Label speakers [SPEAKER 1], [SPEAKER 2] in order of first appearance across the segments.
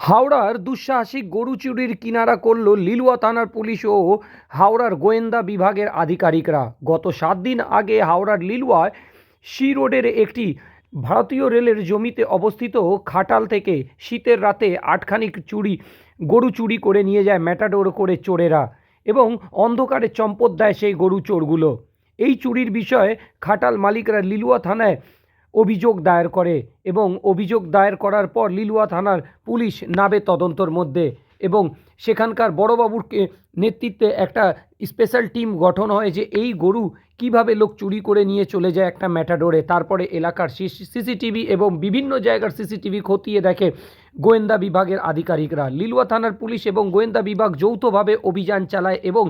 [SPEAKER 1] হাওড়ার দুঃসাহসিক গরু চুরির কিনারা করল লিলুয়া থানার পুলিশ ও হাওড়ার গোয়েন্দা বিভাগের আধিকারিকরা। গত সাত দিন আগে হাওড়ার লিলুয়ায় সি রোডের একটি ভারতীয় রেলের জমিতে অবস্থিত খাটাল থেকে শীতের রাতে আটখানিক চুরি, গরু চুরি করে নিয়ে যায় ম্যাটাডোর করে চোরেরা এবং অন্ধকারে চম্পট দেয় সেই গরু চোরগুলো। এই চুরির বিষয়ে খাটাল মালিকরা লিলুয়া থানায় অভিযোগ দায়ের করে এবং অভিযোগ দায়ের করার পর লিলুয়া থানার পুলিশ নাবে তদন্তর মধ্যে এবং সেখানকার বড়বাবুরকে নেতৃত্বে একটা স্পেশাল টিম গঠন হয় যে এই গরু কীভাবে লোক চুরি করে নিয়ে চলে যায় একটা ম্যাটাডোরে। তারপরে এলাকার সিসিটিভি এবং বিভিন্ন জায়গার সিসিটিভি খতিয়ে দেখে গোয়েন্দা বিভাগের আধিকারিকরা। লিলুয়া থানার পুলিশ এবং গোয়েন্দা বিভাগ যৌথভাবে অভিযান চালায় এবং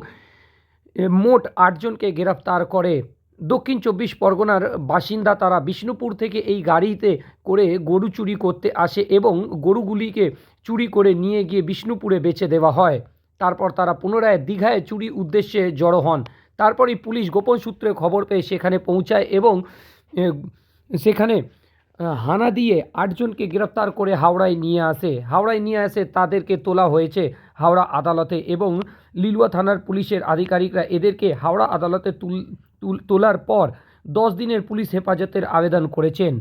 [SPEAKER 1] মোট আটজনকে গ্রেফতার করে। দক্ষিণ চব্বিশ পরগনার বাসিন্দা তারা বিষ্ণুপুর থেকে এই গাড়িতে করে গরু চুরি করতে আসে এবং গরুগুলিকে চুরি করে নিয়ে গিয়ে বিষ্ণুপুরে বেচে দেওয়া হয়। তারপর তারা পুনরায় দীঘায় চুরি উদ্দেশ্যে জড়ো হন। তারপরেই পুলিশ গোপন সূত্রে খবর পেয়ে সেখানে পৌঁছায় এবং সেখানে হানা দিয়ে আটজনকে গ্রেফতার করে হাওড়ায় নিয়ে আসে। হাওড়ায় নিয়ে আসে তাদেরকে তোলা হয়েছে। হাওড়া আদালতে এবং লিলুয়া থানার পুলিশের আধিকারিকরা এদেরকে হাওড়া আদালতে তুল তুল- তোলার পর দশ দিনের পুলিশ হেফাজতের আবেদন করেছেন।